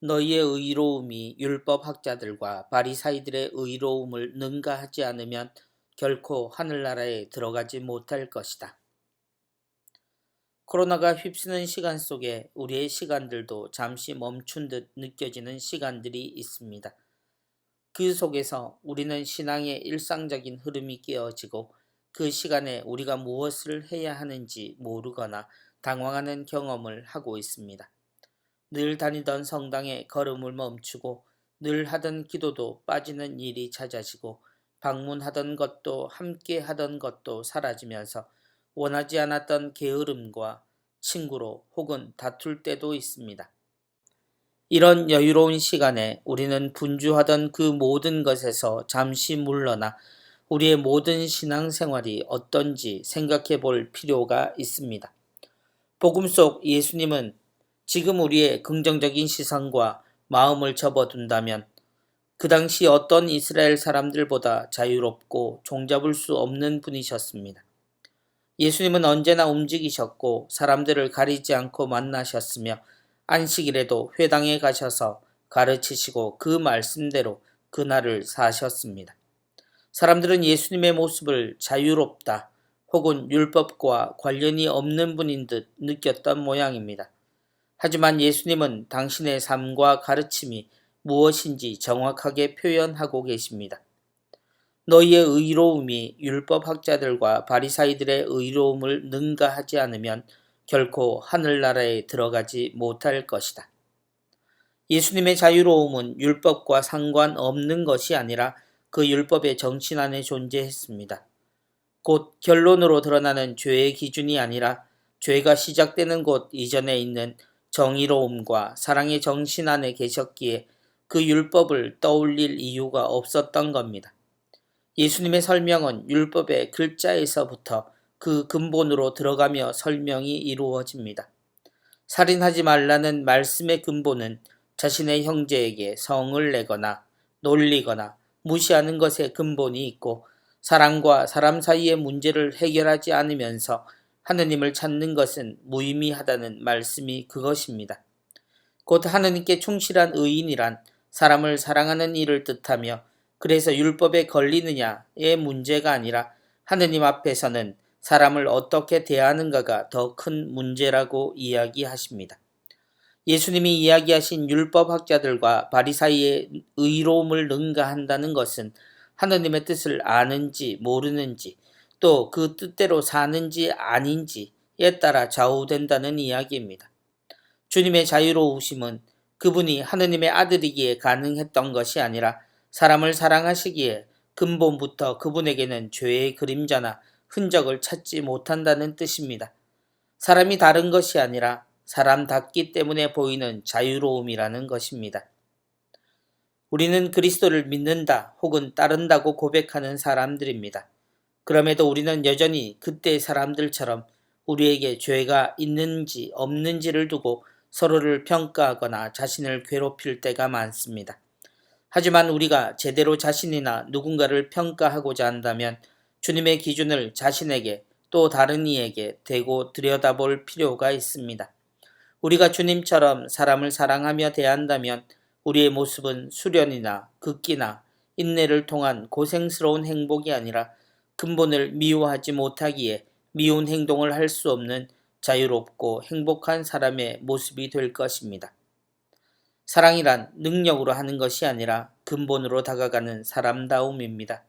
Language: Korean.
너희의 의로움이 율법 학자들과 바리사이들의 의로움을 능가하지 않으면 결코 하늘나라에 들어가지 못할 것이다. 코로나가 휩쓰는 시간 속에 우리의 시간들도 잠시 멈춘 듯 느껴지는 시간들이 있습니다. 그 속에서 우리는 신앙의 일상적인 흐름이 깨어지고 그 시간에 우리가 무엇을 해야 하는지 모르거나 당황하는 경험을 하고 있습니다. 늘 다니던 성당에 걸음을 멈추고 늘 하던 기도도 빠지는 일이 잦아지고 방문하던 것도 함께 하던 것도 사라지면서 원하지 않았던 게으름과 친구로 혹은 다툴 때도 있습니다. 이런 여유로운 시간에 우리는 분주하던 그 모든 것에서 잠시 물러나 우리의 모든 신앙생활이 어떤지 생각해 볼 필요가 있습니다. 복음 속 예수님은 지금 우리의 긍정적인 시선과 마음을 접어둔다면 그 당시 어떤 이스라엘 사람들보다 자유롭고 종잡을 수 없는 분이셨습니다. 예수님은 언제나 움직이셨고 사람들을 가리지 않고 만나셨으며 안식일에도 회당에 가셔서 가르치시고 그 말씀대로 그날을 사셨습니다. 사람들은 예수님의 모습을 자유롭다 혹은 율법과 관련이 없는 분인 듯 느꼈던 모양입니다. 하지만 예수님은 당신의 삶과 가르침이 무엇인지 정확하게 표현하고 계십니다. 너희의 의로움이 율법학자들과 바리사이들의 의로움을 능가하지 않으면 결코 하늘나라에 들어가지 못할 것이다. 예수님의 자유로움은 율법과 상관없는 것이 아니라 그 율법의 정신 안에 존재했습니다. 곧 결론으로 드러나는 죄의 기준이 아니라 죄가 시작되는 곳 이전에 있는 정의로움과 사랑의 정신 안에 계셨기에 그 율법을 떠올릴 이유가 없었던 겁니다. 예수님의 설명은 율법의 글자에서부터 그 근본으로 들어가며 설명이 이루어집니다. 살인하지 말라는 말씀의 근본은 자신의 형제에게 성을 내거나 놀리거나 무시하는 것의 근본이 있고 사람과 사람 사이의 문제를 해결하지 않으면서 하느님을 찾는 것은 무의미하다는 말씀이 그것입니다. 곧 하느님께 충실한 의인이란 사람을 사랑하는 일을 뜻하며 그래서 율법에 걸리느냐의 문제가 아니라 하느님 앞에서는 사람을 어떻게 대하는가가 더 큰 문제라고 이야기하십니다. 예수님이 이야기하신 율법학자들과 바리사이의 의로움을 능가한다는 것은 하느님의 뜻을 아는지 모르는지 또 그 뜻대로 사는지 아닌지에 따라 좌우된다는 이야기입니다. 주님의 자유로우심은 그분이 하느님의 아들이기에 가능했던 것이 아니라 사람을 사랑하시기에 근본부터 그분에게는 죄의 그림자나 흔적을 찾지 못한다는 뜻입니다. 사람이 다른 것이 아니라 사람답기 때문에 보이는 자유로움이라는 것입니다. 우리는 그리스도를 믿는다 혹은 따른다고 고백하는 사람들입니다. 그럼에도 우리는 여전히 그때 사람들처럼 우리에게 죄가 있는지 없는지를 두고 서로를 평가하거나 자신을 괴롭힐 때가 많습니다. 하지만 우리가 제대로 자신이나 누군가를 평가하고자 한다면 주님의 기준을 자신에게 또 다른 이에게 대고 들여다볼 필요가 있습니다. 우리가 주님처럼 사람을 사랑하며 대한다면 우리의 모습은 수련이나 극기나 인내를 통한 고생스러운 행복이 아니라 근본을 미워하지 못하기에 미운 행동을 할 수 없는 자유롭고 행복한 사람의 모습이 될 것입니다. 사랑이란 능력으로 하는 것이 아니라 근본으로 다가가는 사람다움입니다.